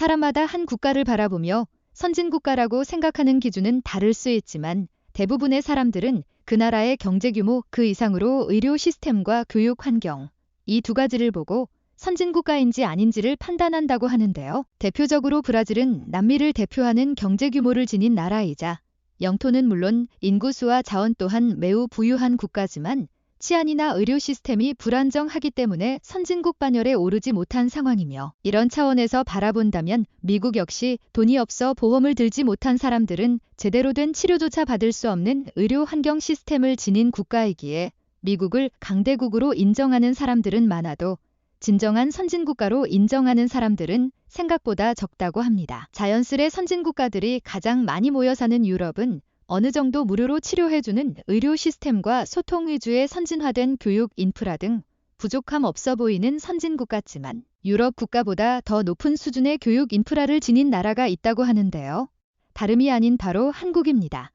사람마다 한 국가를 바라보며 선진국가라고 생각하는 기준은 다를 수 있지만 대부분의 사람들은 그 나라의 경제 규모 그 이상으로 의료 시스템과 교육 환경 이 두 가지를 보고 선진국가인지 아닌지를 판단한다고 하는데요. 대표적으로 브라질은 남미를 대표하는 경제 규모를 지닌 나라이자 영토는 물론 인구수와 자원 또한 매우 부유한 국가지만 치안이나 의료 시스템이 불안정하기 때문에 선진국 반열에 오르지 못한 상황이며 이런 차원에서 바라본다면 미국 역시 돈이 없어 보험을 들지 못한 사람들은 제대로 된 치료조차 받을 수 없는 의료 환경 시스템을 지닌 국가이기에 미국을 강대국으로 인정하는 사람들은 많아도 진정한 선진국가로 인정하는 사람들은 생각보다 적다고 합니다. 자연스레 선진국가들이 가장 많이 모여 사는 유럽은 어느 정도 무료로 치료해주는 의료 시스템과 소통 위주의 선진화된 교육 인프라 등 부족함 없어 보이는 선진국 같지만 유럽 국가보다 더 높은 수준의 교육 인프라를 지닌 나라가 있다고 하는데요. 다름이 아닌 바로 한국입니다.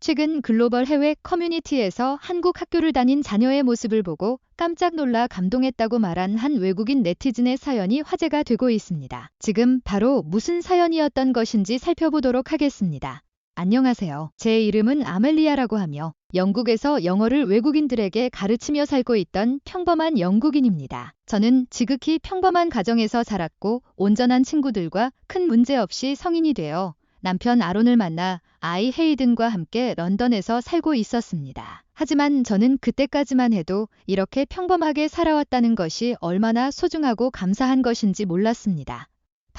최근 글로벌 해외 커뮤니티에서 한국 학교를 다닌 자녀의 모습을 보고 깜짝 놀라 감동했다고 말한 한 외국인 네티즌의 사연이 화제가 되고 있습니다. 지금 바로 무슨 사연이었던 것인지 살펴보도록 하겠습니다. 안녕하세요. 제 이름은 아멜리아라고 하며 영국에서 영어를 외국인들에게 가르치며 살고 있던 평범한 영국인입니다. 저는 지극히 평범한 가정에서 자랐고 온전한 친구들과 큰 문제 없이 성인이 되어 남편 아론을 만나 아이 헤이든과 함께 런던에서 살고 있었습니다. 하지만 저는 그때까지만 해도 이렇게 평범하게 살아왔다는 것이 얼마나 소중하고 감사한 것인지 몰랐습니다.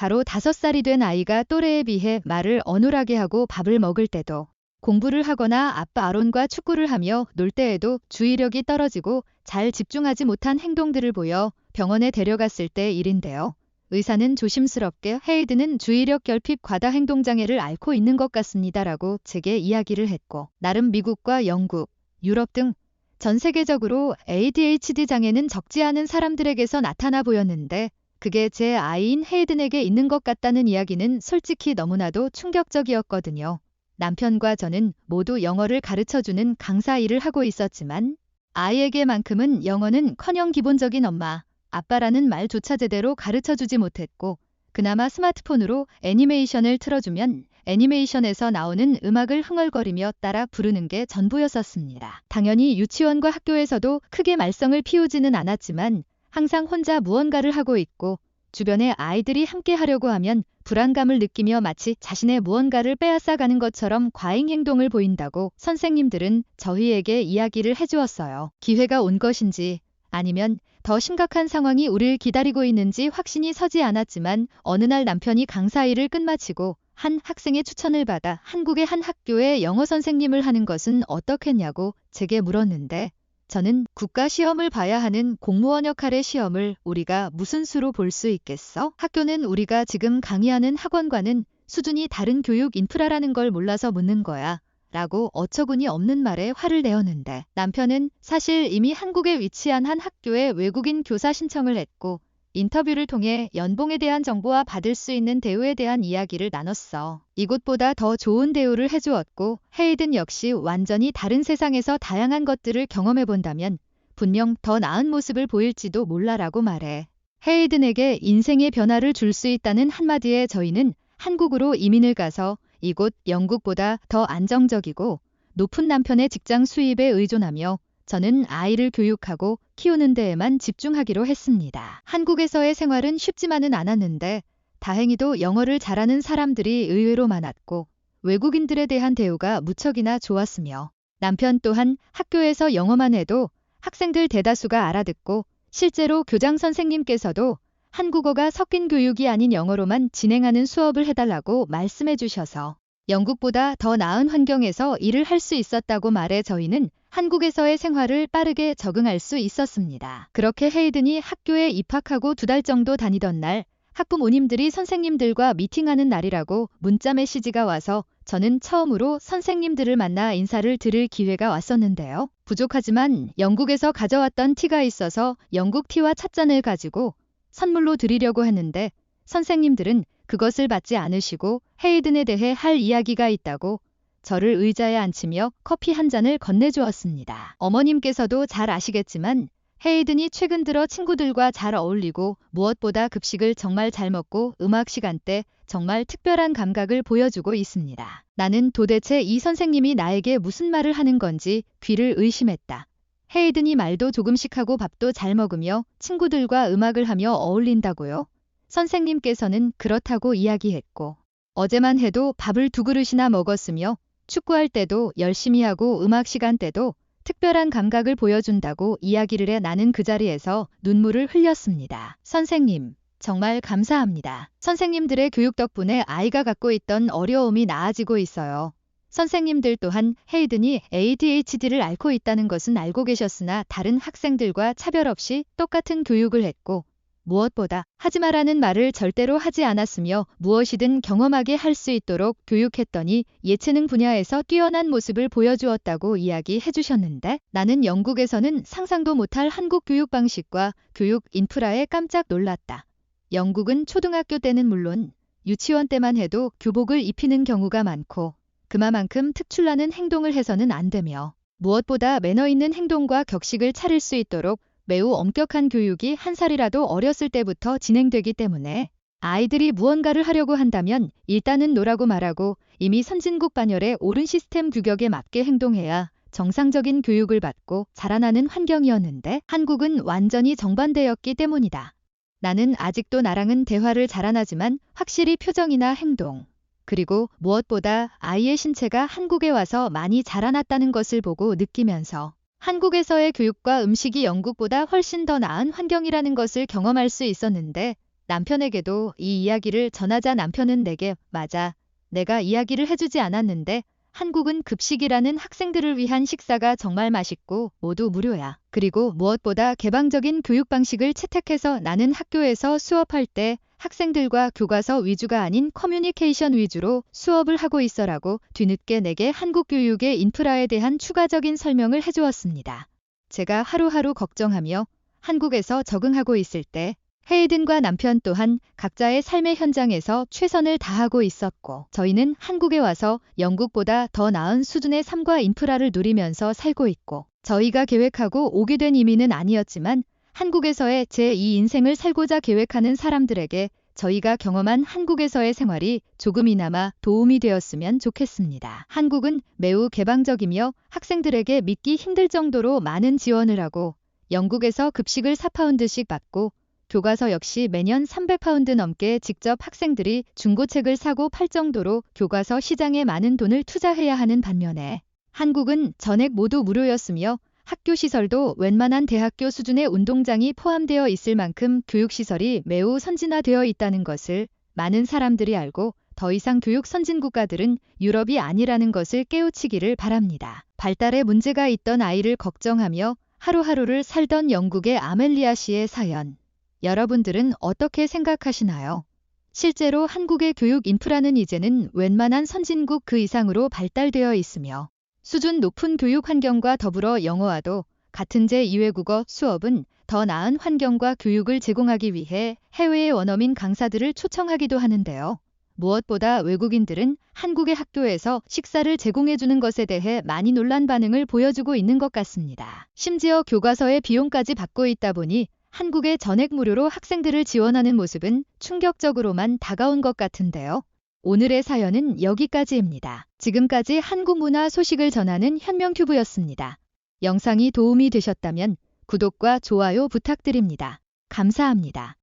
바로 다섯 살이 된 아이가 또래에 비해 말을 어눌하게 하고 밥을 먹을 때도 공부를 하거나 아빠 아론과 축구를 하며 놀 때에도 주의력이 떨어지고 잘 집중하지 못한 행동들을 보여 병원에 데려갔을 때 일인데요. 의사는 조심스럽게 헤이드는 주의력 결핍 과다 행동장애를 앓고 있는 것 같습니다라고 제게 이야기를 했고 나름 미국과 영국, 유럽 등 전 세계적으로 ADHD 장애는 적지 않은 사람들에게서 나타나 보였는데 그게 제 아이인 헤이든에게 있는 것 같다는 이야기는 솔직히 너무나도 충격적이었거든요. 남편과 저는 모두 영어를 가르쳐주는 강사 일을 하고 있었지만 아이에게만큼은 영어는 커녕 기본적인 엄마, 아빠라는 말조차 제대로 가르쳐 주지 못했고 그나마 스마트폰으로 애니메이션을 틀어주면 애니메이션에서 나오는 음악을 흥얼거리며 따라 부르는 게 전부였었습니다. 당연히 유치원과 학교에서도 크게 말썽을 피우지는 않았지만 항상 혼자 무언가를 하고 있고 주변에 아이들이 함께 하려고 하면 불안감을 느끼며 마치 자신의 무언가를 빼앗아가는 것처럼 과잉 행동을 보인다고 선생님들은 저희에게 이야기를 해주었어요. 기회가 온 것인지 아니면 더 심각한 상황이 우리를 기다리고 있는지 확신이 서지 않았지만 어느 날 남편이 강사 일을 끝마치고 한 학생의 추천을 받아 한국의 한 학교에 영어 선생님을 하는 것은 어떻겠냐고 제게 물었는데 저는 국가 시험을 봐야 하는 공무원 역할의 시험을 우리가 무슨 수로 볼 수 있겠어? 학교는 우리가 지금 강의하는 학원과는 수준이 다른 교육 인프라라는 걸 몰라서 묻는 거야. 라고 어처구니 없는 말에 화를 내었는데 남편은 사실 이미 한국에 위치한 한 학교에 외국인 교사 신청을 했고 인터뷰를 통해 연봉에 대한 정보와 받을 수 있는 대우에 대한 이야기를 나눴어. 이곳보다 더 좋은 대우를 해주었고 헤이든 역시 완전히 다른 세상에서 다양한 것들을 경험해 본다면 분명 더 나은 모습을 보일지도 몰라라고 말해. 헤이든에게 인생의 변화를 줄 수 있다는 한마디에 저희는 한국으로 이민을 가서 이곳 영국보다 더 안정적이고 높은 남편의 직장 수입에 의존하며 저는 아이를 교육하고 키우는 데에만 집중하기로 했습니다. 한국에서의 생활은 쉽지만은 않았는데 다행히도 영어를 잘하는 사람들이 의외로 많았고 외국인들에 대한 대우가 무척이나 좋았으며 남편 또한 학교에서 영어만 해도 학생들 대다수가 알아듣고 실제로 교장 선생님께서도 한국어가 섞인 교육이 아닌 영어로만 진행하는 수업을 해달라고 말씀해 주셔서 영국보다 더 나은 환경에서 일을 할 수 있었다고 말해 저희는 한국에서의 생활을 빠르게 적응할 수 있었습니다. 그렇게 헤이든이 학교에 입학하고 두 달 정도 다니던 날 학부모님들이 선생님들과 미팅하는 날이라고 문자 메시지가 와서 저는 처음으로 선생님들을 만나 인사를 드릴 기회가 왔었는데요. 부족하지만 영국에서 가져왔던 티가 있어서 영국 티와 찻잔을 가지고 선물로 드리려고 했는데 선생님들은 그것을 받지 않으시고 헤이든에 대해 할 이야기가 있다고 저를 의자에 앉히며 커피 한 잔을 건네주었습니다. 어머님께서도 잘 아시겠지만 헤이든이 최근 들어 친구들과 잘 어울리고 무엇보다 급식을 정말 잘 먹고 음악 시간 때 정말 특별한 감각을 보여주고 있습니다. 나는 도대체 이 선생님이 나에게 무슨 말을 하는 건지 귀를 의심했다. 헤이든이 말도 조금씩 하고 밥도 잘 먹으며 친구들과 음악을 하며 어울린다고요? 선생님께서는 그렇다고 이야기했고 어제만 해도 밥을 두 그릇이나 먹었으며 축구할 때도 열심히 하고 음악 시간 때도 특별한 감각을 보여준다고 이야기를 해 나는 그 자리에서 눈물을 흘렸습니다. 선생님, 정말 감사합니다. 선생님들의 교육 덕분에 아이가 갖고 있던 어려움이 나아지고 있어요. 선생님들 또한 헤이든이 ADHD를 앓고 있다는 것은 알고 계셨으나 다른 학생들과 차별 없이 똑같은 교육을 했고 무엇보다 하지 마라는 말을 절대로 하지 않았으며 무엇이든 경험하게 할 수 있도록 교육했더니 예체능 분야에서 뛰어난 모습을 보여주었다고 이야기해 주셨는데 나는 영국에서는 상상도 못할 한국 교육 방식과 교육 인프라에 깜짝 놀랐다. 영국은 초등학교 때는 물론 유치원 때만 해도 교복을 입히는 경우가 많고 그만큼 특출나는 행동을 해서는 안 되며 무엇보다 매너 있는 행동과 격식을 차릴 수 있도록 매우 엄격한 교육이 한 살이라도 어렸을 때부터 진행되기 때문에 아이들이 무언가를 하려고 한다면 일단은 노라고 말하고 이미 선진국 반열에 오른 시스템 규격에 맞게 행동해야 정상적인 교육을 받고 자라나는 환경이었는데 한국은 완전히 정반대였기 때문이다. 나는 아직도 나랑은 대화를 잘 안 하지만 확실히 표정이나 행동, 그리고 무엇보다 아이의 신체가 한국에 와서 많이 자라났다는 것을 보고 느끼면서 한국에서의 교육과 음식이 영국보다 훨씬 더 나은 환경이라는 것을 경험할 수 있었는데 남편에게도 이 이야기를 전하자 남편은 내게 맞아. 내가 이야기를 해주지 않았는데 한국은 급식이라는 학생들을 위한 식사가 정말 맛있고 모두 무료야. 그리고 무엇보다 개방적인 교육 방식을 채택해서 나는 학교에서 수업할 때 학생들과 교과서 위주가 아닌 커뮤니케이션 위주로 수업을 하고 있어라고 뒤늦게 내게 한국 교육의 인프라에 대한 추가적인 설명을 해주었습니다. 제가 하루하루 걱정하며 한국에서 적응하고 있을 때 헤이든과 남편 또한 각자의 삶의 현장에서 최선을 다하고 있었고 저희는 한국에 와서 영국보다 더 나은 수준의 삶과 인프라를 누리면서 살고 있고 저희가 계획하고 오게 된 이민은 아니었지만 한국에서의 제2 인생을 살고자 계획하는 사람들에게 저희가 경험한 한국에서의 생활이 조금이나마 도움이 되었으면 좋겠습니다. 한국은 매우 개방적이며 학생들에게 믿기 힘들 정도로 많은 지원을 하고 영국에서 급식을 4파운드씩 받고 교과서 역시 매년 300파운드 넘게 직접 학생들이 중고책을 사고 팔 정도로 교과서 시장에 많은 돈을 투자해야 하는 반면에 한국은 전액 모두 무료였으며 학교 시설도 웬만한 대학교 수준의 운동장이 포함되어 있을 만큼 교육시설이 매우 선진화되어 있다는 것을 많은 사람들이 알고 더 이상 교육 선진 국가들은 유럽이 아니라는 것을 깨우치기를 바랍니다. 발달에 문제가 있던 아이를 걱정하며 하루하루를 살던 영국의 아멜리아 씨의 사연. 여러분들은 어떻게 생각하시나요? 실제로 한국의 교육 인프라는 이제는 웬만한 선진국 그 이상으로 발달되어 있으며 수준 높은 교육 환경과 더불어 영어와도 같은 제2외국어 수업은 더 나은 환경과 교육을 제공하기 위해 해외의 원어민 강사들을 초청하기도 하는데요. 무엇보다 외국인들은 한국의 학교에서 식사를 제공해주는 것에 대해 많이 논란 반응을 보여주고 있는 것 같습니다. 심지어 교과서의 비용까지 받고 있다 보니 한국의 전액 무료로 학생들을 지원하는 모습은 충격적으로만 다가온 것 같은데요. 오늘의 사연은 여기까지입니다. 지금까지 한국 문화 소식을 전하는 현명튜브였습니다. 영상이 도움이 되셨다면 구독과 좋아요 부탁드립니다. 감사합니다.